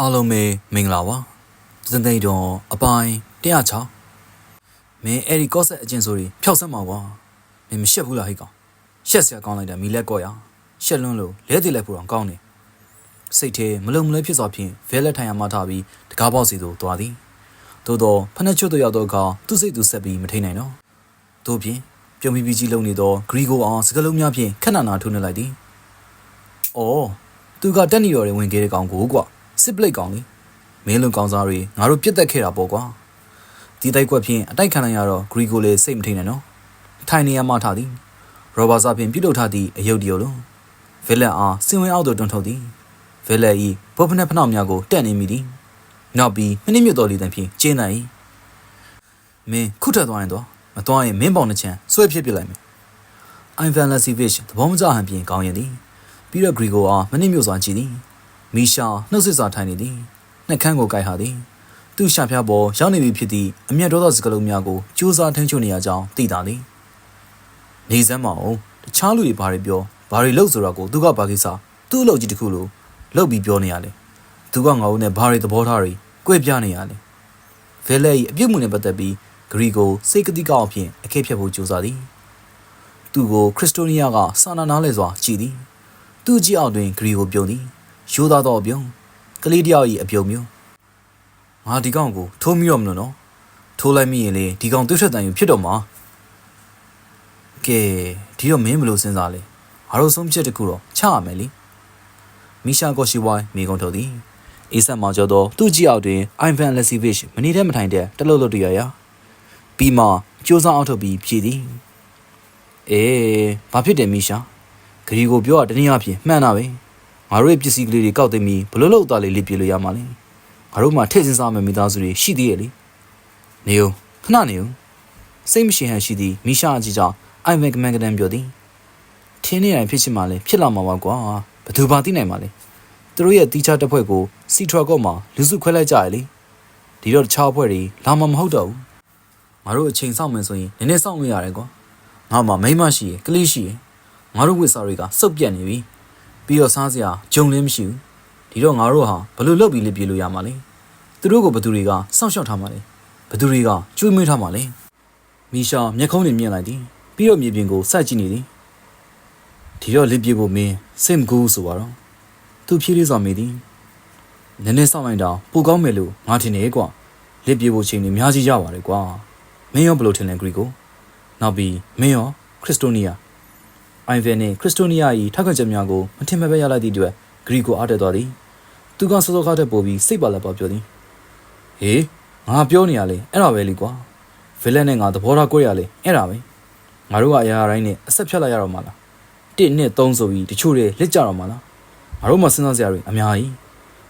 အားလုံးပဲမင်္ဂလာပါသင်သိတော်အပိုင်း106မင်းအဲ့ဒီကော့ဆက်အကျဉ်ဆိုတွေဖျောက်ဆက်မှာကွာမင်းမရှက်ဘူးလားဟိတ်ကောင်ရှက်စရာကောင်းလိုက်တာမီလက်ကော့ရရှက်လွန်းလို့လဲတည်လိုက်ဖို့တော့ကောင်းတယ်စိတ်ထဲမလုံမလဲဖြစ်စွာဖြင့်ဗဲလက်ထိုင်ရမှထားပြီးတကားပေါက်စီသို့သွားသည်သို့တော့ဖနှက်ချွတ်တို့ရောက်တော့အခါသူ့စိတ်သူဆက်ပြီးမထိန်နိုင်တော့တို့ဖြင့်ပြုံးပြီးပြီးကြီးလုံနေသောဂရီကိုအောင်စကလုံးများဖြင့်ခဏနာထိုးနေလိုက်သည်အော်သူကတက်နေတော်တွေဝင်ခဲ့တဲ့ကောင်ကိုကွာ စစ်ပလိတ်ကောင်လေမင်းလုံကောင်စားတွေငါတို့ပြစ်တက်ခဲ့တာပေါ့ကွာဒီတိုက်ကွက်ဖြင့်အတိုက်ခံလိုက်ရတော့ဂရီကိုလည်းစိတ်မထိန်နဲ့နော်ထိုင်နေရမှထားသည်ရောဘာစာဖြင့်ပြုတ်ထုတ်ထားသည့်အယုတ်တရုပ်လုံးဗက်လက်အားစင်ဝင်အောက်သို့တွန်းထုတ်သည်ဗက်လက်ဤဘောဖနက်ဖနောက်များကိုတက်နေမိသည်နောက်ပြီးမိနစ်မြတ်တော်လေးတန်ဖြင့်ကျင်းနိုင်၏မင်းခုထက်သွားရင်တော့မသွားရင်မင်းပေါင်တစ်ချမ်းဆွဲဖြစ်ပြလိုက်မယ်အိုင်ဗန်လက်စီဗစ်သဘောမကျဟန်ပြင်ကောင်းရင်သည်ပြီးတော့ဂရီကိုအားမနစ်မြို့စွာကြည့်သည် မီရှာနှုတ်ဆက်စွာထိုင်နေသည်နှက်ခမ်းကိုကိုက်ဟာသည်သူ့ရှာဖျားပေါ်ရောက်နေပြီဖြစ်သည့်အမျက်ဒေါသစကလုံးများကိုကြိုးစားထိန်းချုပ်နေရကြောင်းသိတာသည်နေစမ်းမအောင်တခြားလူတွေဘာတွေပြောဘာတွေလုပ်ဆိုတာကိုသူကဘာကိစ္စသူ့အလုပ်ကြီးတစ်ခုလို့လုပ်ပြီးပြောနေရလေသူကငါ့ဦးနဲ့ဘာတွေသဘောထားတွေကြွေပြနေရလေဗဲလက်၏အပြုတ်မှုနဲ့ပတ်သက်ပြီးဂရီကိုစိတ်ကတိကောက်အဖြစ်အခဲဖြတ်ဖို့ကြိုးစားသည်သူကိုခရစ်စတိုနီးယားကစာနာနာလဲစွာကြည်သည်သူ့ကြည့်အောက်တွင်ဂရီကိုပြုံးသည် ရိုးသားသောအပြုံးကလေးတယောက်၏အပြုံးမျိုးငါဒီကောင်ကိုထိုးမိတော့မလို့နော်ထိုးလိုက်မိရင်လေဒီကောင်တွေ့ထက်တန်ယူဖြစ်တော့မှာကဲဒီတော့မင်းဘယ်လိုစဉ်းစားလဲငါတို့ဆုံးဖြတ်တစ်ခုတော့ချရမယ်လေမီရှာကိုရှိဝိုင်းမိကုံထုတ်သည်အေးဆက်မောင်ကျော်သောသူ့ကြည့်အောက်တွင်အိုင်ဗန်လက်စီဗစ်မနေတဲ့မထိုင်တဲ့တလို့လို့တရရပြီးမှကြိုးစားအောင်ထုတ်ပြီးဖြည်သည်အေးဘာဖြစ်တယ်မီရှာဂရီကိုပြောတာတနည်းအားဖြင့်မှန်တာပဲ ငါတို့ရဲ့ပစ္စည်းကလေးတွေကောက်သိမ်းပြီးဘလို့လို့သားလေးလေးပြလို့ရမှာလဲငါတို့မှထည့်စင်းစားမယ့်မိသားစုတွေရှိသေးရဲ့လေနေဦးခဏနေဦးစိတ်မရှိဟန်ရှိသည်မီရှာအကြီးကြောင့်အိုင်ဗန်ကမန်ကဒန်ပြောသည်ထင်းနေရင်ဖြစ်ချင်မှလဲဖြစ်လာမှာပါကွာဘယ်သူပါသိနိုင်မှာလဲသူတို့ရဲ့တီချာတစ်ဖွဲ့ကိုစီထရာကော့မှာလူစုခွဲလိုက်ကြရလေဒီတော့တခြားအဖွဲ့တွေလာမှာမဟုတ်တော့ဘူးငါတို့အချိန်စောင့်မယ်ဆိုရင်နည်းနည်းစောင့်လို့ရတယ်ကွာငါမှမိန်းမရှိရယ်ကလေးရှိရယ်ငါတို့ဝစ်စာတွေကစုပ်ပြတ်နေပြီ ပြီးတော့စားစရာဂျုံလည်းမရှိဘူးဒီတော့ငါတို့ဟာဘယ်လိုလုပ်ပြီးလေပြေလို့ရမှာလဲသူတို့ကိုဘယ်သူတွေကစောင့်ရှောက်ထားမှာလဲဘယ်သူတွေကကျွေးမွေးထားမှာလဲမီရှာမျက်ခုံးတွေမြင်လိုက်သည်ပြီးတော့မြေပြင်ကိုစိုက်ကြည့်နေသည်ဒီတော့လေပြေဖို့မင်းစိတ်မကူဆိုပါတော့သူဖြည်းဖြည်းစွာမေးသည်နည်းနည်းစောင့်လိုက်တော့ပိုကောင်းမယ်လို့ငါထင်တယ်ကွာလေပြေဖို့ချိန်နေအများကြီးရပါတယ်ကွာမင်းရောဘယ်လိုထင်လဲဂရီကိုနောက်ပြီးမင်းရောခရစ်စတိုနီးယား အိုင်ဗန်နဲ့ခရစ်စတိုနီးယား၏ထောက်ခံချက်များကိုမထင်မဲ့ပဲရလိုက်သည့်အတွက်ဂရီကိုအားတက်သွားသည်သူကစောစောကားတဲ့ပို့ပြီးစိတ်ပါလက်ပါပြောသည်ဟေးငါပြောနေရလေအဲ့ဒါပဲလေကွာဗီလက်နဲ့ငါသဘောထားကိုရလေအဲ့ဒါပဲငါတို့ကအရာရာတိုင်းနဲ့အဆက်ဖြတ်လိုက်ရတော့မှာလား1နှစ်3ဆိုပြီးတချို့တွေလက်ကြတော့မှာလားငါတို့မှစဉ်းစားစရာတွေအများကြီး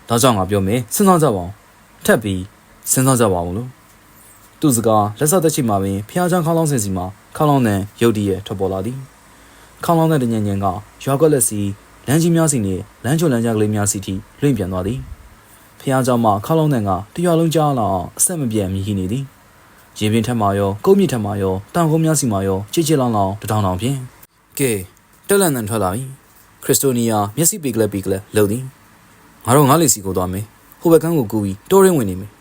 ဒါကြောင့်ငါပြောမယ်စဉ်းစားကြပါအောင်ထပ်ပြီးစဉ်းစားကြပါဦးလို့သူ့စကားလက်ဆက်သက်ချိမှာပင်ဖျားချောင်းခေါင်းလောင်းစင်စီမှာခေါင်းလောင်းတန်ရုတ်တရက်ထွက်ပေါ်လာသည် ခေါင်းလောင်းတဲ့ညဉ့်ညံကရွာကွက်လက်စီလမ်းကြီးများစီနှင့်လမ်းချုံလမ်းကြားကလေးများစီထိလွင့်ပြန်သွားသည်ဖះเจ้าမှခေါလုံးတန်ကတရွာလုံးကြားလာအောင်အဆက်မပြတ်မြည်နေသည်ရင်ပြင်ထက်မှရောကုန်းမြင့်ထက်မှရောတောင်ကုန်းများစီမှရောချစ်ချစ်လောင်လောင်တထောင်ထောင်ဖြင့်ကဲတက်လန်တန်ထွက်လာပြီခရစ်စတိုနီယာမျက်စိပေကလေးပေကလေးလှုပ်သည်ငါတို့ငါးလီစီကိုသွားမယ်ဟိုဘက်ကန်းကိုကူပြီးတိုးရင်းဝင်နေမယ်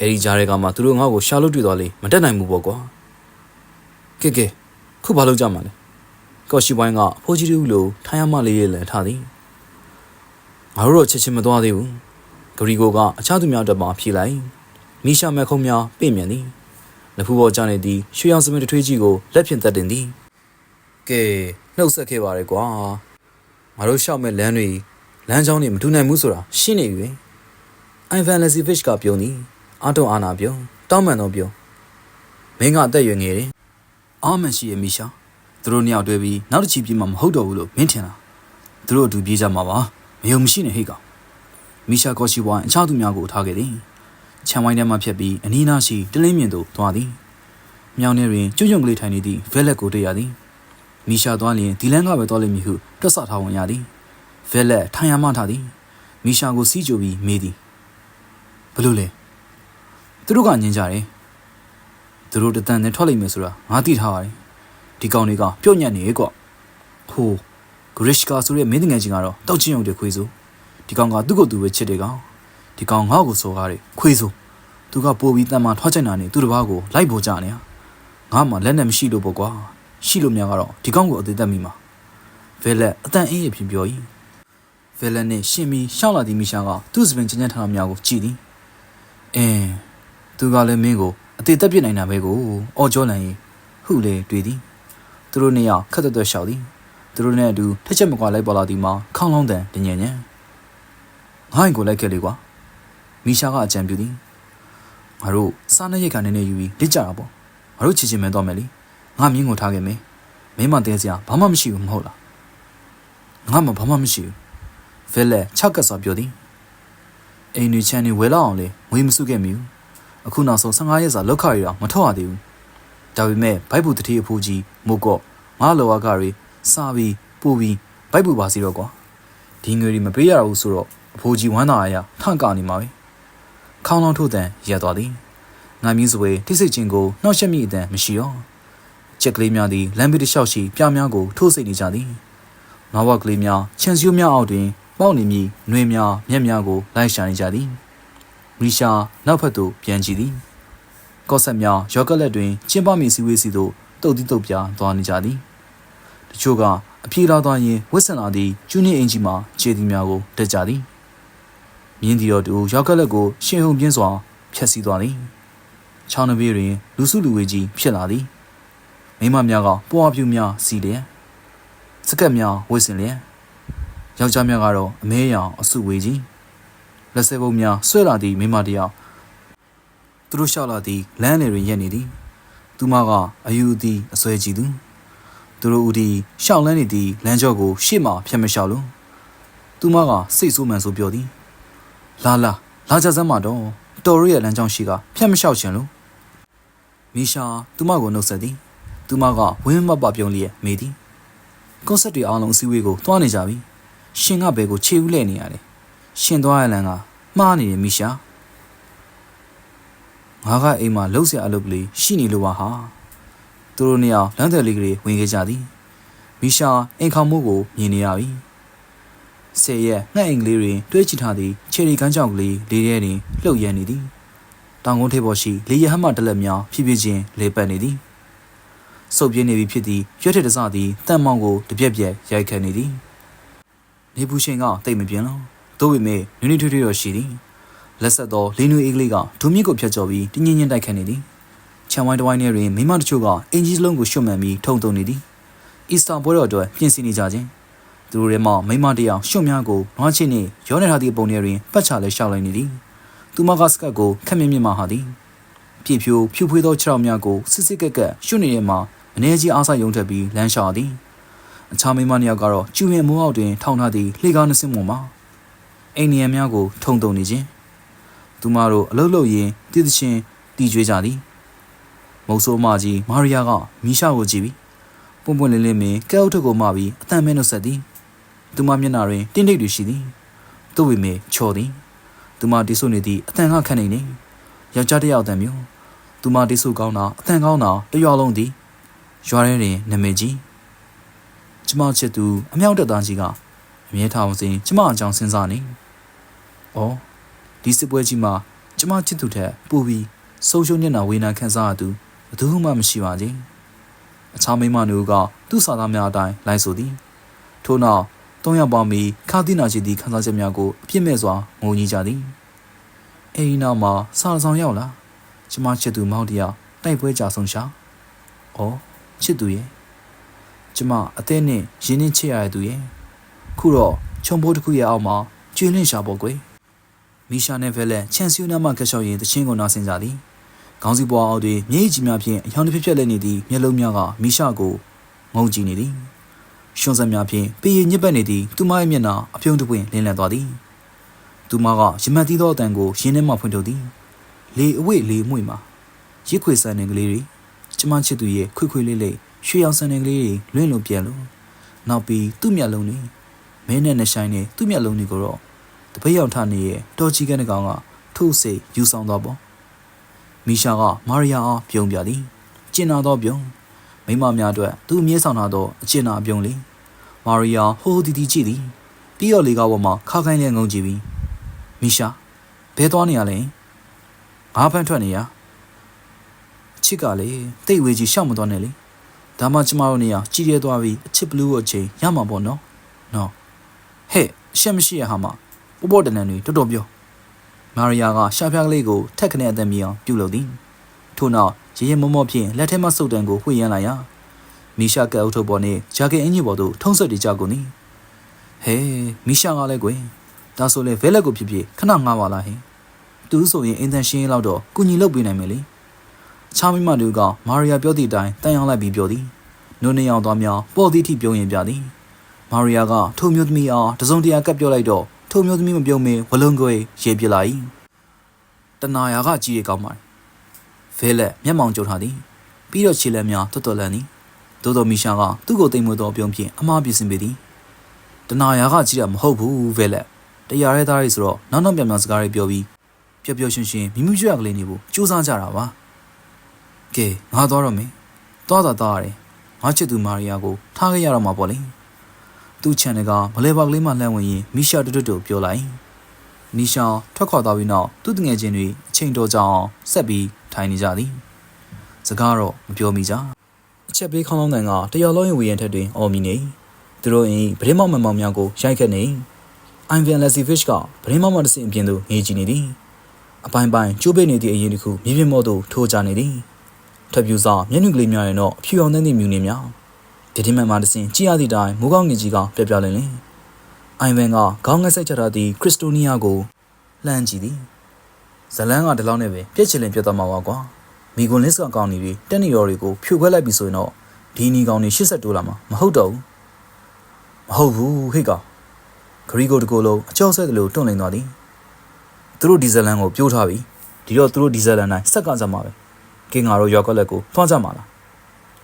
အဲဒီကြားတွေကမှသူတို့ငါ့ကိုရှာလို့တွေ့သွားလေမတက်နိုင်ဘူးပေါ့ကွာကဲကဲခုဘာလုပ်ကြမှာလဲ ကော်ရှိပိုင်းကအဖိုးကြီးတူလိုထိုင်ရမလေးလေးလန်ထားသည်ငါတို့တော့ချက်ချင်းမသွားသေးဘူးဂရီကိုကအခြားသူများတက်မှဖြေလိုက်မိရှာမဲခုံးများပြင့်မြန်သည်လက်ဖူးပေါ်ကျနေသည့်ရွှေရောင်စမင်းတစ်ထွေးကြီးကိုလက်ဖြင့်တက်တင်သည်ကဲနှုတ်ဆက်ခဲ့ပါရကွာငါတို့ရှောက်မဲ့လမ်းတွေလမ်းကြောင်းတွေမထူနိုင်ဘူးဆိုတာရှင်းနေပြီအိုင်ဗန်လက်စီဗစ်ကပြောသည်အာတုံအာနာပြောတောင်းမှန်တော့ပြောမင်းကအသက်ရွယ်ငယ်တယ်အာမန်ရှိရဲ့မိရှာ သူတို့နှစ်ယောက်တွဲပြီးနောက်တစ်ချီပြေးမှမဟုတ်တော့ဘူးလို့မင်းထင်လားသူတို့အတူပြေးကြမှာပါမယုံမရှိနဲ့ဟိတ်ကောင်မီရှာကောရှိဝိုင်းအခြားသူများကိုထားခဲ့သည်ခြံဝိုင်းထဲမှဖြတ်ပြီးအနီးနားရှိတလင်းမြင်သို့သွားသည်မြောင်ထဲတွင်ကျွတ်ကျွတ်ကလေးထိုင်နေသည့်ဗက်လက်ကိုတွေ့ရသည်မီရှာသွားလျင်ဒီလန်းကပဲသွားလိမ့်မည်ဟုတွက်ဆထားဝင်ရသည်ဗက်လက်ထိုင်ရမှထားသည်မီရှာကိုစီးကြိုပြီးမေးသည်ဘလို့လဲသူတို့ကညင်ကြတယ်သူတို့တတန်နဲ့ထွက်လိမ့်မယ်ဆိုတာငါသိထားပါတယ် ဒီကောင်တွေကပြုတ်ညံ့နေကွဟိုဂရစ်ကာဆိုတဲ့မင်းငယ်ချင်းကတော့တောက်ချင်းရုံတခွေးစို့ဒီကောင်ကသူ့ကိုယ်သူပဲချစ်တယ်ကောင်ဒီကောင်ငါ့ကိုစော်ကားတယ်ခွေးဆိုသူကပို့ပြီးတန်မာထွားချင်တာနဲ့သူတစ်ပါးကိုလိုက်ပေါ်ကြနေဟာငါမှလက်နဲ့မရှိလို့ပေါ့ကွာရှိလို့များကတော့ဒီကောင်ကိုအသေးသက်မိမှာဗဲလက်အတန်အေးရဖြစ်ပြော၏ဗဲလက်နဲ့ရှင်မီရှောက်လာသည်မိရှာကသူ့စပင်ချင်းချင်းထားတာများကိုကြည်သည်အင်းသူကလည်းမင်းကိုအသေးသက်ပြစ်နိုင်တာပဲကိုအော်ကျော်လန်ရင်ဟုလေတွေ့သည် သူတို့နှစ်ယောက်ခက်သက်သက်ရှောက်သည်သူတို့နဲ့အတူထက်ချက်မကွာလိုက်ပေါ်လာသည်မှာခေါင်းလုံးတန်တညံ့ညံ့ငါ့ရင်ကိုလိုက်ခဲ့လေကွာမိရှာကအကြံပြုသည်ငါတို့စားနေရိတ်ခါနေနေယူပြီးလက်ကြတာပေါ့ငါတို့ချစ်ချင်းမဲတော့မယ်လေငါမြင်းကိုထားခဲ့မယ်မင်းမတဲစရာဘာမှမရှိဘူးမဟုတ်လားငါမှဘာမှမရှိဘူးဖဲလက်ချက်ကစားပြောသည်အိမ်တွေချမ်းနေဝဲလောက်အောင်လေငွေမစုခဲ့မိဘူးအခုနောက်ဆုံး15ရက်စာလောက်ခရီတော့မထောက်ရသေးဘူး ဒါပေမဲ့ဘိုက်ဘူးတတိအဖိုးကြီးမို့ကော့ငါလောကကတွေစားပြီးပို့ပြီးဘိုက်ဘူးပါစီတော့ကွာဒီငွေတွေမပေးရဘူးဆိုတော့အဖိုးကြီးဝမ်းသာအရာထန့်ကနေမှာပဲခေါင်းလောင်းထို့တန်ရက်သွားသည်ငါမျိုးစွေတိစိတ်ချင်းကိုနှောက်ယှက်မိအတန်မရှိတော့ချက်ကလေးများသည်လမ်းဘေးတစ်လျှောက်ရှိပြားများကိုထိုးစိတ်နေကြသည်ငါးဝက်ကလေးများချန်စီယိုများအောက်တွင်ပေါက်နေမည်နှွေများမျက်များကိုလိုက်ရှာနေကြသည်မီရှာနောက်ဖက်သို့ပြန်ကြည့်သည် ကော့ဆက်များရော့ကလက်တွင်ကျင်းပမီစီဝေးစီသို့တုတ်တိတုတ်ပြားသွားနေကြသည်တချို့ကအပြေးလာသွားရင်ဝစ်ဆန်လာသည့်ကျူးနေအင်ဂျီမှခြေသည်များကိုတက်ကြသည်မြင်းဒီတော်တူရော့ကလက်ကိုရှင်းဟုန်ပြင်းစွာဖျက်ဆီးသွားသည်ချောင်းနှပြေးတွင် လူစုလူဝေးကြီးဖြစ်လာသည်မိမများကပွားပြူများစီလျက်စကက်များဝစ်စင်လျက်ယောက်ျားများကတော့အမဲရောင်အစုဝေးကြီးလက်စဲပုံများဆွဲလာသည့်မိမတယောက် သူတို့လျှောက်လာသည့်လမ်းလေတွင်ရက်နေသည်သူမကအယူသည်အစွဲကြည့်သူသူတို့ဦးဒီရှောက်လန်းနေသည့်လမ်းကြောကိုရှေ့မှဖြတ်မလျှောက်လို့သူမကစိတ်ဆိုးမှန်ဆိုပြောသည်လာလာလာကြစမ်းမတော့တော်ရရဲ့လမ်းကြောင်းရှိကဖြတ်မလျှောက်ချင်လို့မီရှာသူမကိုနှုတ်ဆက်သည်သူမကဝင်းမပပြုံးလျက်မေးသည်ကွန်ဆတ်တွေအားလုံးအစည်းအဝေးကိုတွားနေကြပြီရှင်ကဘယ်ကိုခြေဦးလဲနေရလဲရှင်သွားရလန်ကမှားနေတယ်မီရှာ ငါကအိမ်မှာလှုပ်ရှားအလုပ်ကလေးရှိနေလို့ပါဟာသူတို့နှစ်ယောက်လမ်းတယ်လေးကလေးဝင်ခဲ့ကြသည်မီရှာအိမ်ခေါင်မှုကိုမြင်နေရပြီဆယ်ရက်ငှက်အိမ်ကလေးတွင်တွဲချထားသည့်ချယ်ရီကန်းကြောင်ကလေးလေးထဲတွင်လှုပ်ရမ်းနေသည်တောင်ကုန်းထိပ်ပေါ်ရှိလေရဟမတလက်များဖြည်းဖြည်းချင်းလေပတ်နေသည်ဆုပ်ပြင်းနေပြီဖြစ်သည့်ရွက်ထက်တစသည်တန်မောင်ကိုတပြက်ပြက်ရိုက်ခတ်နေသည်နေပူရှင်ကတိတ်မပြင်းလောသို့ပေမဲ့နွေးနွေးထွေးထွေးတော့ရှိသည် လက်ဆက်သောလင်းနွေးအေးကလေးကဒုံမြင့်ကိုဖြတ်ကျော်ပြီးတင်းငင်းချင်းတိုက်ခတ်နေသည်ခြံဝိုင်းတစ်ဝိုင်းထဲတွင်မိမတချို့ကအင်ဂျီစလုံးကိုရှုတ်မှန်ပြီးထုံထုံနေသည်အီစတာပွဲတော်အတွက်ပြင်ဆင်နေကြခြင်းသူတို့ထဲမှမိမတယောက်ရှုံများကိုနွားချင်းနှင့်ရောနေထားသည့်ပုံထဲတွင်ပတ်ချလဲရှောက်လိုက်နေသည်သူမကစကတ်ကိုခက်မြင့်မြင့်မှဟာသည်ပြည့်ဖြိုးဖြူဖွေးသောခြေထောက်များကိုစစ်စစ်ကက်ကက်ရှုနေရမှအနေကြီးအားစားယုံထက်ပြီးလမ်းလျှောက်သည်အခြားမိမနှစ်ယောက်ကတော့ကျူရင်မိုးအောက်တွင်ထောင်ထားသည့်လှေကားနှစင်းပေါ်မှာအိမ်နေရများကိုထုံတုံနေခြင်း သူမတို့အလုတ်လုတ်ရင်တည်သချင်းတီကျွေးကြသည်မုတ်ဆိုးမကြီးမာရီယာကမီရှာကိုကြည့်ပြီးပွန့်ပွန့်လင်းလင်းမင်းကဲအုပ်ထုပ်ကိုမှပြီးအတန်မဲနှုတ်ဆက်သည်သူမမျက်နှာတွင်တင်းတိတ်တွေရှိသည်သူ့ဝိမေချော်သည်သူမတိဆုနေသည့်အတန်ကခန့်နေနေယောက်ျားတစ်ယောက်တန်မျိုးသူမတိဆုကောင်းတာအတန်ကောင်းတာတရွာလုံးသည်ရွာထဲတွင်နမည်ကြီးကျမချစ်သူအမြောက်တက်သားကြီးကအမြဲထားအောင်စဉ်ကျမအကြောင်းစဉ်းစားနေ။အော် ဒီစစ်ပွဲကြီးမှာကျမချစ်သူထက်ပိုပြီးဆုံးရှုံးနေတာဝေနာခံစားရသူဘယ်သူမှမရှိပါဘူး။အခြားမိန်းမတို့ကသူ့စာသားများအတိုင်းလိုက်ဆိုသည်။ထို့နောက်သုံးယောက်ပေါင်းပြီးခါတိနာချီသည့်ခံစားချက်များကိုအပြစ်မဲ့စွာငုံကြီးကြသည်။အဲဒီနောက်မှာစာဆောင်ရောက်လာကျမချစ်သူမောင်တရားတိုက်ပွဲကြဆုံးရှာ။အော်ချစ်သူရဲ့ကျမအသေးနဲ့ရင်းနှင်းချစ်ရတဲ့သူရဲ့ခုတော့ခြုံပိုးတစ်ခုရဲ့အောက်မှာကျွေးလင့်ရှာပေါ့ကွယ် မီရှာနဲ့ဖဲလက်ချန်စီယိုနာမကက်ရှော့ရင်တချင်းကိုနားဆင်ကြသည်ခေါင်းစည်းပွားအောက်တွင်မြေကြီးများဖြင့်အယောင်တစ်ဖြစ်ဖြစ်လက်နေသည့်မျက်လုံးများကမီရှာကိုငုံကြည့်နေသည်ရှွန်စက်များဖြင့်ပေရညစ်ပတ်နေသည့်သူမရဲ့မျက်နှာအပြုံးတစ်ပွင့်လင်းလန့်သွားသည်သူမကရမတ်သီးသောအတန်ကိုရင်းနှင်းမှဖွင့်ထုတ်သည်လေအဝိတ်လေမှု့မှာရစ်ခွေဆန်နေကလေးတွေကျမချစ်သူရဲ့ခွေခွေလေးလေးရွှေရောင်ဆန်နေကလေးတွေလွင့်လွန်ပြန်လို့နောက်ပြီးသူ့မျက်လုံးတွေမင်းနဲ့နှဆိုင်နေသူ့မျက်လုံးတွေကိုတော့ တပိတ်ရောက်ထနေရဲ့တော်ချီကန်ကောင်ကထိုးစိတ်ယူဆောင်သွားပေါ့မီရှာကမာရီယာအားပြုံးပြသည်ကျင်နာတော့ပြုံးမိမများအတွက်သူ့အမြဲဆောင်လာတော့အကျင်နာပြုံးလေမာရီယာဟိုးတီတီကြည့်သည်ပြီးတော့လေကားပေါ်မှာခါခိုင်းလဲငုံကြည့်ပြီးမီရှာဘဲသွားနေရလဲငါးဖန်းထွက်နေရအချစ်ကလေတိတ်ဝေးကြီးရှောက်မသွားနဲ့လေဒါမှကျမတို့နေရကြီးရဲသွားပြီးအချစ်ဘလူးကိုအချိန်ရမှာပေါ့နော်နော်ဟဲ့အရှက်မရှိရဟာမ ပေါ်ပေါ်တန်တန်တွေတော်တော်ပြောမာရီယာကရှာဖျားကလေးကိုထက်ခနဲ့အသက်မြည်အောင်ပြုလုပ်သည်ထို့နောက်ရေရဲမောမောဖြင့်လက်ထဲမှစုပ်တံကိုဝှေ့ရမ်းလိုက်ရာမီရှာကဲအုပ်ထုပ်ပေါ်နှင့်ဂျာကင်အင်ဂျီပေါ်သို့ထုံးဆက်တည်ကြကုန်သည်ဟဲမီရှာကလည်းကွယ်ဒါဆိုလေဗဲလက်ကိုဖြစ်ဖြစ်ခဏငားပါလားဟင်သူဆိုရင်အင်တန်ရှင်းရင်လောက်တော့ကုညီလုပ်ပေးနိုင်မယ်လေချာမီမတူကမာရီယာပြောသည့်အတိုင်းတန်ရောက်လိုက်ပြီးပြောသည်နုံနေအောင်သွားများပေါ်သည့်ထိပြုံးရင်ပြသည်မာရီယာကထိုမျိုးသမီးအားတစုံတရာကပ်ပြောလိုက်တော့ ထိုမျိုးသမီးမပြုံးမင်းဝလုံးကွေရေပြလာ၏တနာယာကကြီးရကောင်းပါဖဲလက်မျက်မှောင်ကျုံထားသည်ပြီးတော့ခြေလက်များတွတ်တွတ်လန်းသည်သို့တော်မီရှာကသူ့ကိုတိမ်မွေသောပြုံးဖြင့်အမှားပြစ်စင်ပေသည်တနာယာကကြီးတာမဟုတ်ဘူးဖဲလက်တရားရဲသားရေးဆိုတော့နောက်နောက်ပြန်ပြန်စကားတွေပြောပြီးပျော်ပျော်ရွှင်ရွှင်မိမိကျွတ်ကလေးနေဖို့စူးစမ်းကြတာပါကဲငါသွားတော့မယ်သွားတာသားရတယ်ငါချစ်သူမာရီယာကိုထားခဲ့ရတော့မှာပေါ့လေ သူ့ချန်နယ်ကမလဲပါကလေးမှလှမ်းဝင်ရင်မီရှာတွတ်တွတ်ပြောလိုက်မီရှာထွက်ခွာသွားပြီးနောက်သူ့တငယ်ချင်းတွေအချိန်တော်ကြောင်ဆက်ပြီးထိုင်နေကြသည်စကားတော့မပြောမိကြအချက်ပေးခေါင်းလောင်းတန်ကတရော်လုံးရဲ့ဝေရင်ထက်တွင်အော်မီနေသူတို့အိမ်ဗရင်မောင်မန်မောင်များကိုရိုက်ခတ်နေအိုင်ဗန်လက်စီဖစ်ကဗရင်မောင်မတစ်စင်အပြင်သို့ငေးကြည့်နေသည်အပိုင်းပိုင်းကျိုးပိတ်နေသည့်အရင်တစ်ခုမြေပြင်မော့သို့ထိုးကြနေသည်ထပ်ပြူစာမျက်နှာကလေးများရင်တော့အဖြူအောင်တဲ့မြူနေများ ဒီဒီမန်မှာတစ်စင်ကြည့်ရသည့်တိုင်မိုးကောင်းငင်ကြီးကပြပြလင်းလင်းအိုင်ဗန်ကခေါင်းငက်ဆိုင်ချထားသည့်ခရစ်စတိုနီးယားကိုလှမ်းကြည့်သည်ဇလန်းကဒီလောက်နဲ့ပဲပြက်ချင်လင်ပြတ်သွားမှာပါကွာမိကွန်လစ်ကအကောင့်တွေတက်နေရော်တွေကိုဖြိုခွဲလိုက်ပြီဆိုရင်တော့ဒီနီကောင်တွေ80တိုးလာမှာမဟုတ်တော့ဘူးမဟုတ်ဘူးဟိတ်ကောင်ဂရီကိုတကိုလုံးအကြောက်ဆက်တယ်လို့တွန့်လင်းသွားသည်သူတို့ဒီဇလန်ကိုပြိုးထားပြီဒီတော့သူတို့ဒီဇလန်တိုင်းစက်ကကြမှာပဲကင်ငါတို့ရောက်ကလက်ကိုထွန်းကြမှာလား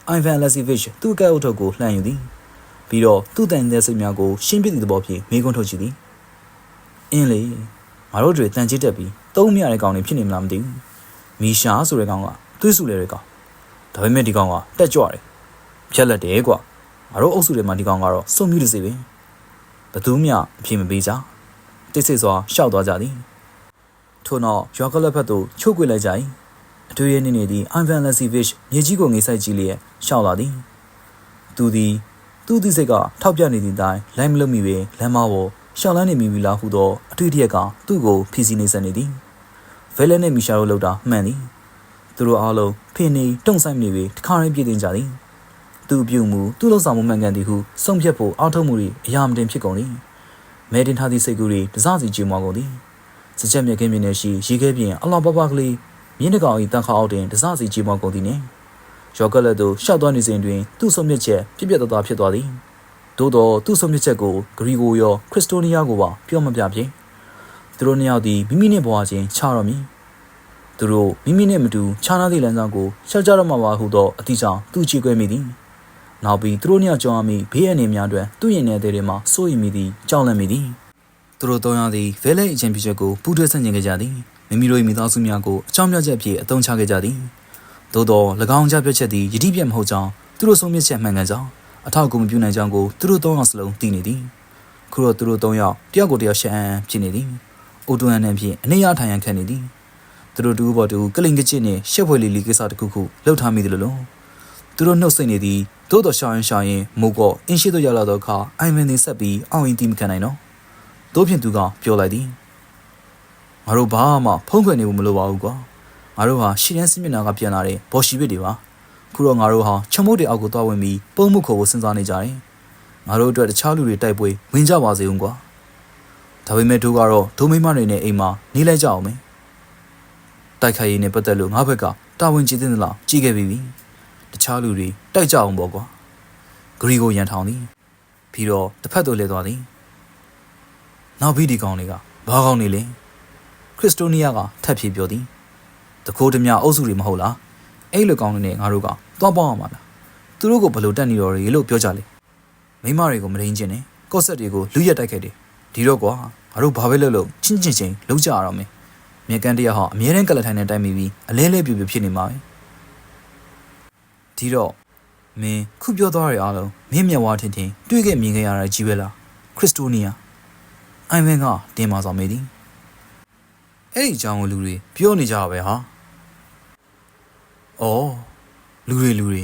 အိုင်ဗန်လက်စီဗစ်သူ့ကဲအုပ်ထုပ်ကိုလှမ်းယူသည်ပြီးတော့သူ့တန်တဲ့စိတ်များကိုရှင်းပြသည့်သဘောဖြင့်မိကွန်းထုတ်ကြည့်သည်အင်းလေငါတို့တွေတန်ချစ်တက်ပြီးသုံးမရတဲ့ကောင်တွေဖြစ်နေမလားမသိဘူးမီရှာဆိုတဲ့ကောင်ကသွေးဆူလေတဲ့ကောင်ဒါပေမဲ့ဒီကောင်ကတက်ကြွတယ်ဖြက်လက်တယ်ကွာငါတို့အုပ်စုတွေမှာဒီကောင်ကတော့စုံမြူးတစေပဲဘသူမှအပြေမပေးကြတိတ်ဆိတ်စွာရှောက်သွားကြသည်ထို့နောက်ရွာကလက်ဖက်သို့ချုပ်ကွေလိုက်ကြ၏ အတွေ့ရနေနေသည့်အန်ဗန်လက်စီဗစ်မြေကြီးကိုငေးဆိုင်ကြည့်လျက်ရှောက်လာသည်သူသည်သူ့သည့်စိတ်ကထောက်ပြနေသည့်အတိုင်းလိုင်းမလွတ်မိပေလမ်းမပေါ်ရှောက်လန်းနေမိပြီလားဟုသောအတွေ့အထိကသူ့ကိုဖီစီနေစနေသည်ဗဲလက်နဲ့မီရှာတို့လောက်တာမှန်သည်သူတို့အားလုံးဖင်နေတုံဆိုင်နေပြီတခါရင်ပြည်တင်ကြသည်သူပြုမှုသူ့လုံဆောင်မှုမှန်ကန်သည်ဟုဆုံးဖြတ်ဖို့အောက်ထုတ်မှုတွေအရာမတင်ဖြစ်ကုန်သည်မဲတင်ထားသည့်စိတ်ကူးတွေတစားစီကျွေးမွားကုန်သည်စကြက်မြက်ခင်းမြင်နေရှိရေခဲပြင်အလောင်ပပကလေး မြင်းတကောင်၏တန်ခါအောက်တွင်တစားစီကျွေးမွားကုန်သည်နှင့်ရောကလက်သို့ရှောက်သွားနေစဉ်တွင်သူ့ဆုံးဖြတ်ချက်ပြပြတသားဖြစ်သွားသည်သို့သောသူ့ဆုံးဖြတ်ချက်ကိုဂရီဂိုရောခရစ်စတိုနီးယားကိုပါပြောမပြဖြစ်သူတို့နှစ်ယောက်သည်မိမိနှင့်ဘွားချင်းချတော်မူသူတို့မိမိနှင့်မတူခြားနာသည့်လမ်းဆောင်ကိုရှောက်ကြတော့မှာပါဟုသောအတိအကျသူ့ချေခွဲမိသည်နောက်ပြီးသူတို့နှစ်ယောက်ကြောင်းအမိဘေးအနေများတွင်သူ့ရင်ထဲတွေမှာစိုးရိမ်မိသည်ကြောက်လန့်မိသည်သူတို့သုံးယောက်သည်ဗဲလဲအချင်းပြချက်ကိုပူးတွဲဆန့်ကျင်ခဲ့ကြသည် မိမိတို့၏မိသားစုများကိုအကြောင်းပြချက်ဖြင့်အသုံးချခဲ့ကြသည်သို့သော၎င်းကြပြချက်သည်ယတိပြတ်မဟုတ်ကြောင်းသူတို့ဆုံးဖြတ်ချက်မှန်ကန်ကြောင်းအထောက်အကူမပြုနိုင်ကြောင်းကိုသူတို့သုံးယောက်စလုံးသိနေသည်ခုတော့သူတို့သုံးယောက်တယောက်ကိုတယောက်ရှက်အံ့ဖြစ်နေသည်အိုတွန်အန်ဖြင့်အနေရထိုင်ရန်ခတ်နေသည်သူတို့တူဘော်တူကလင်ကချစ်နှင့်ရှက်ဖွယ်လီလီကိစ္စတစ်ခုခုလှုပ်ထားမိတယ်လို့သူတို့နှုတ်ဆက်နေသည်သို့တော်ရှာရင်ရှာရင်မိုးကောအင်းရှိတို့ရောက်လာတော့အခါအိုင်မန်နေဆက်ပြီးအောင်ရင်တီးမခံနိုင်တော့တို့ဖြင့်သူကပြောလိုက်သည် ငါတို့ဘာမှဖုံးခွင့်နေဖို့မလိုပါဘူးကွာငါတို့ဟာရှီရန်စမျက်နှာကပြန်လာတဲ့ဘော်ရှီဘစ်တွေပါခုတော့ငါတို့ဟာချမုတ်တွေအောက်ကိုသွားဝင်ပြီးပုံမှုခေါ်ကိုစဉ်းစားနေကြတယ်ငါတို့အတွက်တခြားလူတွေတိုက်ပွဲဝင်ကြပါစေဦးကွာဒါပေမဲ့တို့ကတော့ဒိုမိမတွေနဲ့အိမ်မှာနေလိုက်ကြအောင်မယ်တိုက်ခိုက်ရေးနဲ့ပတ်သက်လို့ငါဘက်ကတာဝန်ကျတဲ့လားကြီးခဲ့ပြီတခြားလူတွေတိုက်ကြအောင်ပေါ့ကွာဂရီကိုရန်ထောင်သည်ပြီးတော့တစ်ဖက်သို့လဲသွားသည်နောက်ပြီးဒီကောင်တွေကဘာကောင်နေလဲ ခရစ်စတိုနီးယားကထပ်ဖြေပြောသည်တကိုးတမအုပ်စုတွေမဟုတ်လားအဲ့လိုကောင်တွေနဲ့ငါတို့ကသွားပေါင်းအောင်ပါလားသူတို့ကဘလို့တက်နေတော်ရီလို့ပြောကြလေမိမတွေကိုမရင်းကျင်နဲ့ကော့ဆက်တွေကိုလူရက်တိုက်ခဲ့တယ်ဒီတော့ကွာငါတို့ဘာပဲလုပ်လို့ချင်းချင်းချင်းလုံးကြရအောင်မယ်မြေကန်တရားဟာအမြဲတမ်းကလထိုင်နဲ့တိုက်မိပြီးအလဲလဲပြူပြူဖြစ်နေမှာပဲဒီတော့မင်းခုပြောသွားရအားလုံးမင်းမျက်ဝါးထင်ထင်တွေ့ခဲ့မြင်ခဲ့ရတာကြီးပဲလားခရစ်စတိုနီးယာအိုင်ဗန်ကတင်မာဆောင်မေးသည် အဲ့ဒီအကြောင်းကိုလူတွေပြောနေကြပါပဲဟာ။အော်လူတွေလူတွေ